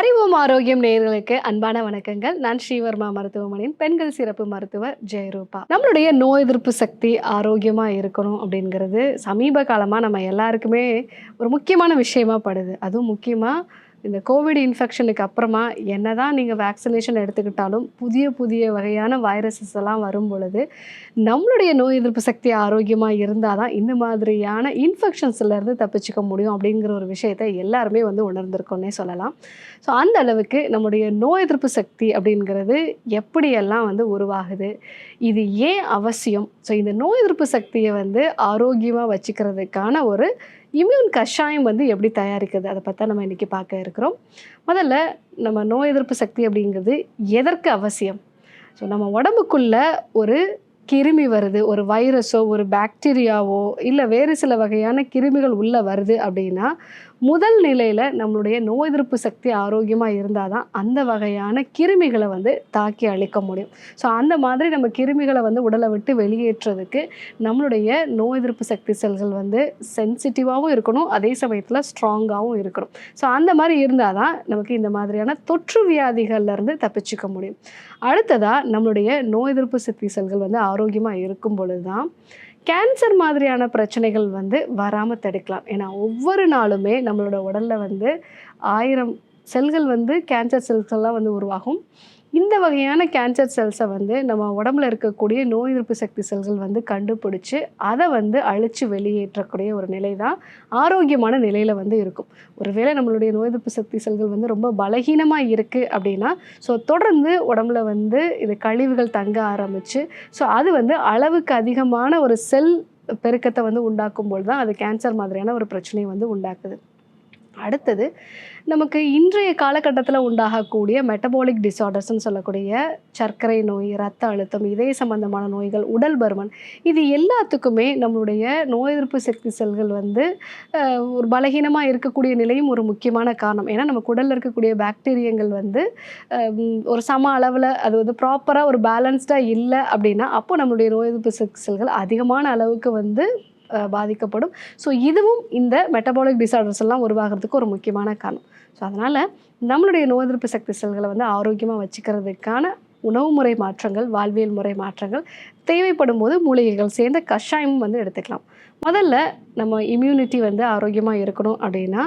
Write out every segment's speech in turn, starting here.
அறிவோம் ஆரோக்கியம் நேயர்களுக்கு அன்பான வணக்கங்கள். நான் ஸ்ரீவர்மா மருத்துவமனையின் பெண்கள் சிறப்பு மருத்துவர் ஜெயரூபா. நம்மளுடைய நோய் எதிர்ப்பு சக்தி ஆரோக்கியமா இருக்கணும் அப்படிங்கிறது சமீப காலமா நம்ம எல்லாருக்குமே ஒரு முக்கியமான விஷயமா படுது. அதுவும் முக்கியமா இந்த கோவிட் இன்ஃபெக்ஷனுக்கு அப்புறமா என்னதான் நீங்கள் வேக்சினேஷன் எடுத்துக்கிட்டாலும் புதிய புதிய வகையான வைரஸஸ் எல்லாம் வரும் பொழுது நம்மளுடைய நோய் எதிர்ப்பு சக்தி ஆரோக்கியமாக இருந்தால் தான் இந்த மாதிரியான இன்ஃபெக்ஷன்ஸ்லேருந்து தப்பிச்சுக்க முடியும் அப்படிங்கிற ஒரு விஷயத்தை எல்லாருமே வந்து உணர்ந்திருக்கோன்னே சொல்லலாம். ஸோ அந்த அளவுக்கு நம்முடைய நோய் எதிர்ப்பு சக்தி அப்படிங்கிறது எப்படியெல்லாம் வந்து உருவாகுது? இது ஏன் அவசியம்? ஸோ இந்த நோய் எதிர்ப்பு சக்தியை வந்து ஆரோக்கியமாக வச்சுக்கிறதுக்கான ஒரு இம்யூன் கஷாயம் வந்து எப்படி தயாரிக்கிறது? அதை பற்றி நம்ம இன்றைக்கி பார்க்க இருக்கிறோம். முதல்ல நம்ம நோய் எதிர்ப்பு சக்தி அப்படிங்கிறது எதற்கு அவசியம்? ஸோ நம்ம உடம்புக்குள்ள ஒரு கிருமி வருது ஒரு வைரஸோ ஒரு பாக்டீரியாவோ இல்லை வேறு சில வகையான கிருமிகள் உள்ளே வருது அப்படின்னா முதல் நிலையில் நம்மளுடைய நோய் எதிர்ப்பு சக்தி ஆரோக்கியமாக இருந்தால் தான் அந்த வகையான கிருமிகளை வந்து தாக்கி அழிக்க முடியும். ஸோ அந்த மாதிரி நம்ம கிருமிகளை வந்து உடலை விட்டு வெளியேற்றுறதுக்கு நம்மளுடைய நோய் எதிர்ப்பு சக்தி செல்கள் வந்து சென்சிட்டிவாகவும் இருக்கணும் அதே சமயத்தில் ஸ்ட்ராங்காகவும் இருக்கணும். ஸோ அந்த மாதிரி இருந்தால் தான் நமக்கு இந்த மாதிரியான தொற்று வியாதிகள்லேருந்து தப்பிச்சுக்க முடியும். அடுத்ததாக நம்மளுடைய நோய் எதிர்ப்பு சக்தி செல்கள் வந்து ஆரோக்கியமாக இருக்கும் பொழுது தான் கேன்சர் மாதிரியான பிரச்சனைகள் வந்து வராமல் தடுக்கலாம். ஏன்னா ஒவ்வொரு நாளுமே நம்மளோட உடலில் வந்து ஆயிரம் செல்கள் வந்து கேன்சர் செல்ஸ் எல்லாம் வந்து உருவாகும். இந்த வகையான கேன்சர் செல்ஸை வந்து நம்ம உடம்புல இருக்கக்கூடிய நோய் எதிர்ப்பு சக்தி செல்கள் வந்து கண்டுபிடிச்சு அதை வந்து அழித்து வெளியேற்றக்கூடிய ஒரு நிலை தான் ஆரோக்கியமான நிலையில் வந்து இருக்கும். ஒருவேளை நம்மளுடைய நோய் எதிர்ப்பு சக்தி செல்கள் வந்து ரொம்ப பலகீனமாக இருக்குது அப்படின்னா ஸோ தொடர்ந்து உடம்புல வந்து இது கழிவுகள் தங்க ஆரம்பிச்சு ஸோ அது வந்து அளவுக்கு அதிகமான ஒரு செல் பெருக்கத்தை வந்து உண்டாக்கும்போது தான் அது கேன்சர் மாதிரியான ஒரு பிரச்சனையை வந்து உண்டாக்குது. அடுத்தது நமக்கு இன்றைய காலகட்டத்தில் உண்டாகக்கூடிய மெட்டபாலிக் டிசார்டர்ஸ்னு சொல்லக்கூடிய சர்க்கரை நோய் ரத்த அழுத்தம் இதய சம்பந்தமான நோய்கள் உடல் பருமன் இது எல்லாத்துக்குமே நம்மளுடைய நோய் எதிர்ப்பு சக்தி செல்கள் வந்து ஒரு பலகீனமாக இருக்கக்கூடிய நிலையும் ஒரு முக்கியமான காரணம். ஏன்னா நம்ம உடலில் இருக்கக்கூடிய பாக்டீரியங்கள் வந்து ஒரு சம அளவில் அது வந்து ப்ராப்பராக ஒரு பேலன்ஸ்டாக இல்லை அப்படின்னா அப்போ நம்மளுடைய நோய் எதிர்ப்பு சக்தி செல்கள் அதிகமான அளவுக்கு வந்து பாதிக்கப்படும். ஸோ இதுவும் இந்த மெட்டபாலிக் டிசார்டர்ஸ் எல்லாம் உருவாகிறதுக்கு ஒரு முக்கியமான காரணம். ஸோ அதனால் நம்மளுடைய நோய் எதிர்ப்பு சக்தி செல்களை வந்து ஆரோக்கியமாக வச்சுக்கிறதுக்கான உணவு முறை மாற்றங்கள் வாழ்வியல் முறை மாற்றங்கள் தேவைப்படும் போது மூலிகைகள் சேர்ந்த கஷாயமும் வந்து எடுத்துக்கலாம். முதல்ல நம்ம இம்யூனிட்டி வந்து ஆரோக்கியமாக இருக்கணும் அப்படின்னா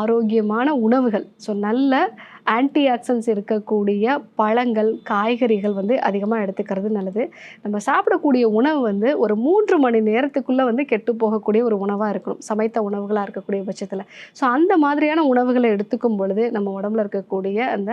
ஆரோக்கியமான உணவுகள். ஸோ நல்ல ஆன்டி ஆக்சன்ஸ் இருக்கக்கூடிய பழங்கள் காய்கறிகள் வந்து அதிகமாக எடுத்துக்கிறது நல்லது. நம்ம சாப்பிடக்கூடிய உணவு வந்து ஒரு மூன்று மணி நேரத்துக்குள்ளே வந்து கெட்டு போகக்கூடிய ஒரு உணவாக இருக்கணும். சமைத்த உணவுகளாக இருக்கக்கூடிய பட்சத்தில். ஸோ அந்த மாதிரியான உணவுகளை எடுத்துக்கும் பொழுது நம்ம உடம்புல இருக்கக்கூடிய அந்த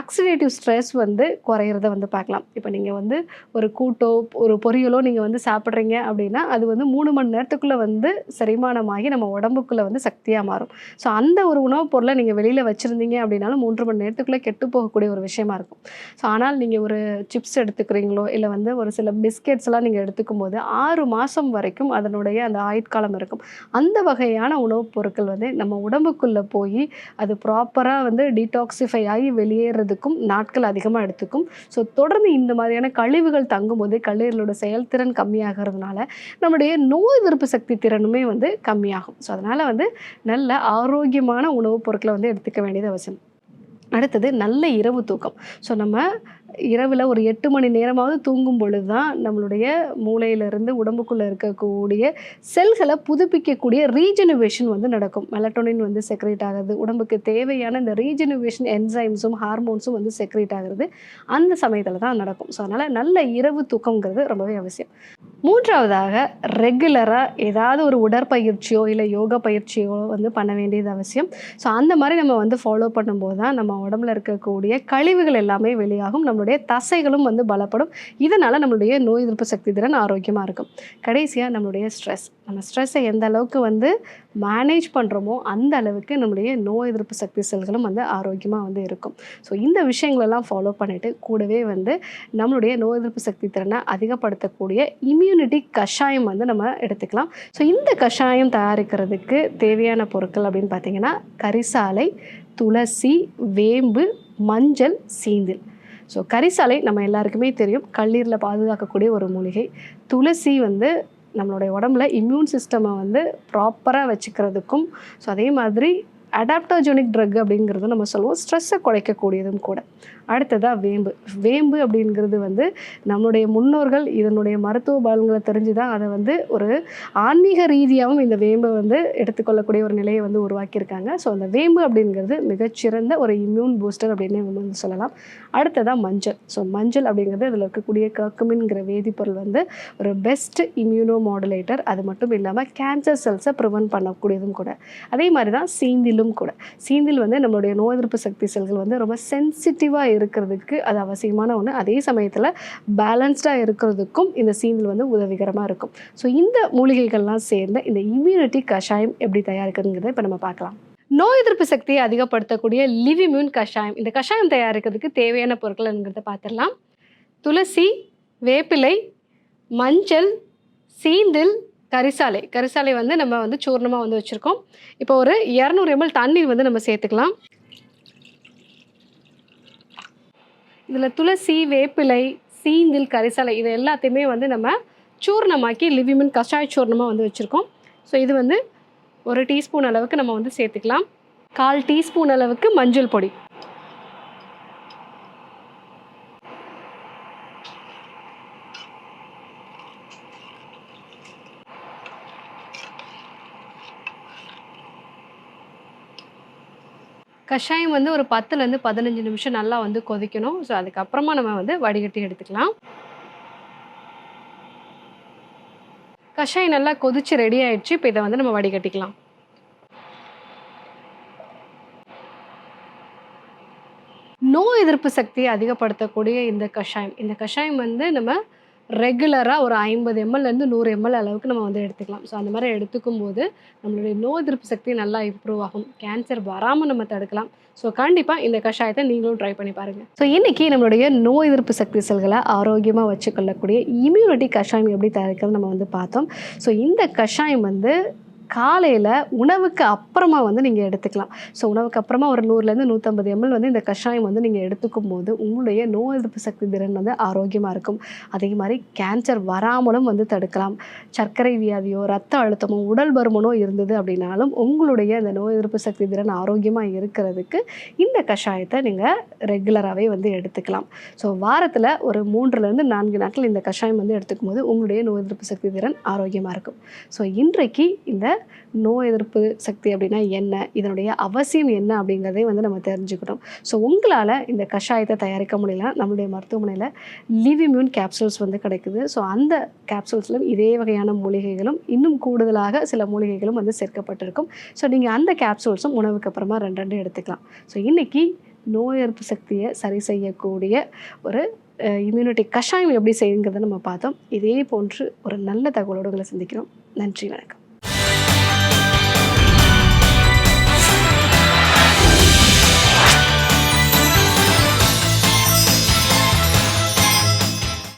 ஆக்சிடேட்டிவ் ஸ்ட்ரெஸ் வந்து குறையிறத வந்து பார்க்கலாம். இப்போ நீங்கள் வந்து ஒரு கூட்டோ ஒரு பொரியலோ நீங்கள் வந்து சாப்பிட்றீங்க அப்படின்னா அது வந்து மூணு மணி நேரத்துக்குள்ளே வந்து செரிமானமாகி நம்ம உடம்புக்குள்ளே வந்து சக்தியாக மாறும். ஸோ அந்த ஒரு உணவுப் பொருளை நீங்கள் வெளியில் வச்சுருந்தீங்க அப்படின்னாலும் மூன்று மணி நேரத்துக்குள்ளே கெட்டு போகக்கூடிய ஒரு விஷயமா இருக்கும். ஸோ ஆனால் நீங்கள் ஒரு சிப்ஸ் எடுத்துக்கிறீங்களோ இல்லை வந்து ஒரு சில பிஸ்கெட்ஸ் எல்லாம் நீங்கள் எடுத்துக்கும் போது ஆறு மாதம் வரைக்கும் அதனுடைய அந்த ஆயுட்காலம் இருக்கும். அந்த வகையான உணவுப் பொருட்கள் வந்து நம்ம உடம்புக்குள்ளே போய் அது ப்ராப்பராக வந்து டீடாக்சிஃபை ஆகி வெளியேறதுக்கும் நாட்கள் அதிகமாக எடுத்துக்கும். ஸோ தொடர்ந்து இந்த மாதிரியான கழிவுகள் தங்கும்போது கல்லீரலோட செயல்திறன் கம்மியாகிறதுனால நம்முடைய நோய் எதிர்ப்பு சக்தி திறனுமே வந்து கம்மியாகும். ஸோ அதனால் வந்து நல்ல ஆரோக்கியமான உணவுப் பொருட்களை வந்து எடுத்துக்க வேண்டியது அவசியம். அடுத்தது நல்ல இரவு தூக்கம். ஸோ நம்ம இரவில் ஒரு எட்டு மணி நேரமாவது தூங்கும் பொழுது தான் நம்மளுடைய மூளையிலிருந்து உடம்புக்குள்ளே இருக்கக்கூடிய செல்களை புதுப்பிக்கக்கூடிய ரீஜெனுவேஷன் வந்து நடக்கும். மெலட்டோனின் வந்து செக்ரேட் ஆகுது. உடம்புக்கு தேவையான இந்த ரீஜெனுவேஷன் என்சைம்ஸும் ஹார்மோன்ஸும் வந்து செக்ரேட் ஆகுறது அந்த சமயத்தில் தான் நடக்கும். ஸோ அதனால் நல்ல இரவு தூக்கங்கிறது ரொம்பவே அவசியம். மூன்றாவதாக ரெகுலராக ஏதாவது ஒரு உடற்பயிற்சியோ இல்லை யோகா பயிற்சியோ வந்து பண்ண வேண்டியது அவசியம். ஸோ அந்த மாதிரி நம்ம வந்து ஃபாலோ பண்ணும்போது தான் நம்ம உடம்புல இருக்கக்கூடிய கழிவுகள் எல்லாமே வெளியாகும். நம்மளுடைய தசைகளும் வந்து பலப்படும். இதனால் நம்மளுடைய நோய் எதிர்ப்பு சக்தி திறன் ஆரோக்கியமாக இருக்கும். கடைசியாக நம்மளுடைய ஸ்ட்ரெஸ் நம்ம ஸ்ட்ரெஸ்ஸை எந்த அளவுக்கு வந்து மேனேஜ் பண்ணுறோமோ அந்த அளவுக்கு நம்மளுடைய நோய் எதிர்ப்பு சக்தி செல்களும் வந்து ஆரோக்கியமாக வந்து இருக்கும். ஸோ இந்த விஷயங்களெல்லாம் ஃபாலோ பண்ணிவிட்டு கூடவே வந்து நம்மளுடைய நோய் எதிர்ப்பு சக்தி திறனை அதிகப்படுத்தக்கூடிய இம்யூனிட்டி கஷாயம் வந்து நம்ம எடுத்துக்கலாம். ஸோ இந்த கஷாயம் தயாரிக்கிறதுக்கு தேவையான பொருட்கள் அப்படின்னு பார்த்தீங்கன்னா கரிசாலை துளசி வேம்பு மஞ்சள் சீந்தில். ஸோ கரிசாலை நம்ம எல்லாருக்குமே தெரியும். கல்லீரில் பாதுகாக்கக்கூடிய ஒரு மூலிகை. துளசி வந்து நம்மளுடைய உடம்புல இம்யூன் சிஸ்டமை வந்து ப்ராப்பராக வச்சுக்கிறதுக்கும் ஸோ அதே மாதிரி அடாப்டோஜெனிக் ட்ரக் அப்படிங்கிறது நம்ம சொல்லுவோம். ஸ்ட்ரெஸ்ஸை குறைக்கக்கூடியதும் கூட. அடுத்ததாக வேம்பு. வேம்பு அப்படிங்கிறது வந்து நம்மளுடைய முன்னோர்கள் இதனுடைய மருத்துவ பலன்களை தெரிஞ்சு தான் அதை வந்து ஒரு ஆன்மீக ரீதியாகவும் இந்த வேம்பை வந்து எடுத்துக்கொள்ளக்கூடிய ஒரு நிலையை வந்து உருவாக்கியிருக்காங்க. ஸோ அந்த வேம்பு அப்படிங்கிறது மிகச்சிறந்த ஒரு இம்யூன் பூஸ்டர் அப்படின்னு வந்து சொல்லலாம். அடுத்ததாக மஞ்சள். ஸோ மஞ்சள் அப்படிங்கிறது அதில் இருக்கக்கூடிய கர்க்குமின்கிற வேதிப்பொருள் வந்து ஒரு பெஸ்ட் இம்யூனோ மாடுலேட்டர் அது மட்டும் இல்லாமல் கேன்சர் செல்ஸை ப்ரிவென்ட் பண்ணக்கூடியதும் கூட. அதே மாதிரி தான் சீந்திலும் கூட. சீந்தில் வந்து நம்மளுடைய நோய் எதிர்ப்பு சக்தி செல்கள் வந்து ரொம்ப சென்சிட்டிவாக இருக்கிறதுக்கு அது அவசியமான ஒன்று அதே சமயத்தில் பேலன்ஸ்டாக இருக்கிறதுக்கும் இந்த சீந்தல் வந்து உதவிகரமாக இருக்கும். ஸோ இந்த மூலிகைகள்லாம் சேர்ந்த இந்த இம்யூனிட்டி கஷாயம் எப்படி தயாரிக்கிறதுங்கிறத இப்போ நம்ம பார்க்கலாம். நோய் எதிர்ப்பு சக்தியை அதிகப்படுத்தக்கூடிய லிவிமியூன் கஷாயம். இந்த கஷாயம் தயாரிக்கிறதுக்கு தேவையான பொருட்கள்ங்கிறத பார்த்துடலாம். துளசி வேப்பிலை மஞ்சள் சீந்தில் கரிசாலை. கரிசாலை வந்து நம்ம வந்து சூர்ணமாக வந்து வச்சுருக்கோம். இப்போ ஒரு இரநூறு எம்எல் தண்ணீர் வந்து நம்ம சேர்த்துக்கலாம். இதில் துளசி வேப்பிலை சீந்தில் கரிசலை இது எல்லாத்தையுமே வந்து நம்ம சூர்ணமாக்கி லிவிமின் கஷாய சூர்ணமாக வந்து வச்சுருக்கோம். ஸோ இது வந்து ஒரு டீஸ்பூன் அளவுக்கு நம்ம வந்து சேர்த்துக்கலாம். கால் டீஸ்பூன் அளவுக்கு மஞ்சள் பொடி. கஷாயம் வந்து ஒரு பத்துலேருந்து பதினஞ்சு நிமிஷம் நல்லா வந்து கொதிக்கணும். ஸோ அதுக்கப்புறமா நம்ம வந்து வடிகட்டி எடுத்துக்கலாம். கஷாயம் நல்லா கொதிச்சு ரெடி ஆயிடுச்சு. இப்போ இதை வந்து நம்ம வடிகட்டிக்கலாம். நோய் எதிர்ப்பு சக்தியை அதிகப்படுத்தக்கூடிய இந்த கஷாயம். இந்த கஷாயம் வந்து நம்ம ரெகுலராக ஒரு ஐம்பது எம்எல்லேருந்து நூறு எம்எல் அளவுக்கு நம்ம வந்து எடுத்துக்கலாம். ஸோ அந்த மாதிரி எடுத்துக்கும் போது நம்மளுடைய நோய் எதிர்ப்பு சக்தி நல்லா இம்ப்ரூவ் ஆகும். கேன்சர் வராமல் நம்ம தடுக்கலாம். ஸோ கண்டிப்பாக இந்த கஷாயத்தை நீங்களும் ட்ரை பண்ணி பாருங்கள் ஸோ இன்றைக்கி நம்மளுடைய நோய் எதிர்ப்பு சக்தி செல்களை ஆரோக்கியமாக வச்சுக்கொள்ளக்கூடிய இம்யூனிட்டி கஷாயம் எப்படி தயாரிக்கிறது நம்ம வந்து பார்த்தோம். ஸோ இந்த கஷாயம் வந்து காலையில் உணவுக்கு அப்புறமா வந்து நீங்கள் எடுத்துக்கலாம். ஸோ உணவுக்கு அப்புறமா ஒரு நூறுலேருந்து நூற்றம்பது எம்எல் வந்து இந்த கஷாயம் வந்து நீங்கள் எடுத்துக்கும் போது உங்களுடைய நோய் எதிர்ப்பு சக்தி திறன் வந்து ஆரோக்கியமாக இருக்கும். அதே மாதிரி கேன்சர் வராமலும் வந்து தடுக்கலாம். சர்க்கரை வியாதியோ ரத்த அழுத்தமோ உடல் பருமனோ இருந்தது அப்படின்னாலும் உங்களுடைய அந்த நோய் எதிர்ப்பு சக்தி திறன் ஆரோக்கியமாக இருக்கிறதுக்கு இந்த கஷாயத்தை நீங்கள் ரெகுலராகவே வந்து எடுத்துக்கலாம். ஸோ வாரத்தில் ஒரு மூன்றுலேருந்து நான்கு நாட்கள் இந்த கஷாயம் வந்து எடுத்துக்கும் போது உங்களுடைய நோய் எதிர்ப்பு சக்தி திறன் ஆரோக்கியமாக இருக்கும். ஸோ இன்றைக்கு இந்த நோய் எதிர்ப்பு சக்தி அப்படின்னா என்ன இதனுடைய அவசியம் என்ன அப்படிங்கிறதையும் வந்து நம்ம தெரிஞ்சுக்கிட்டோம் ஸோ உங்களால் இந்த கஷாயத்தை தயாரிக்க முடியல நம்மளுடைய மருத்துவமனையில் லிவிம்யூன் கேப்சூல்ஸ் வந்து கிடைக்குது. ஸோ அந்த கேப்சூல்ஸ்லும் இதே வகையான மூலிகைகளும் இன்னும் கூடுதலாக சில மூலிகைகளும் வந்து சேர்க்கப்பட்டிருக்கும். ஸோ நீங்கள் அந்த கேப்சூல்ஸும் உணவுக்கு அப்புறமா ரெண்டு ரெண்டு எடுத்துக்கலாம். ஸோ இன்றைக்கி நோய் எதிர்ப்பு சக்தியை சரி செய்யக்கூடிய ஒரு இம்யூனிட்டி கஷாயம் எப்படி செய்யுங்கிறத நம்ம பார்த்தோம். இதே போன்று ஒரு நல்ல தகவலோடு உங்களை சந்திக்கிறோம். நன்றி வணக்கம்.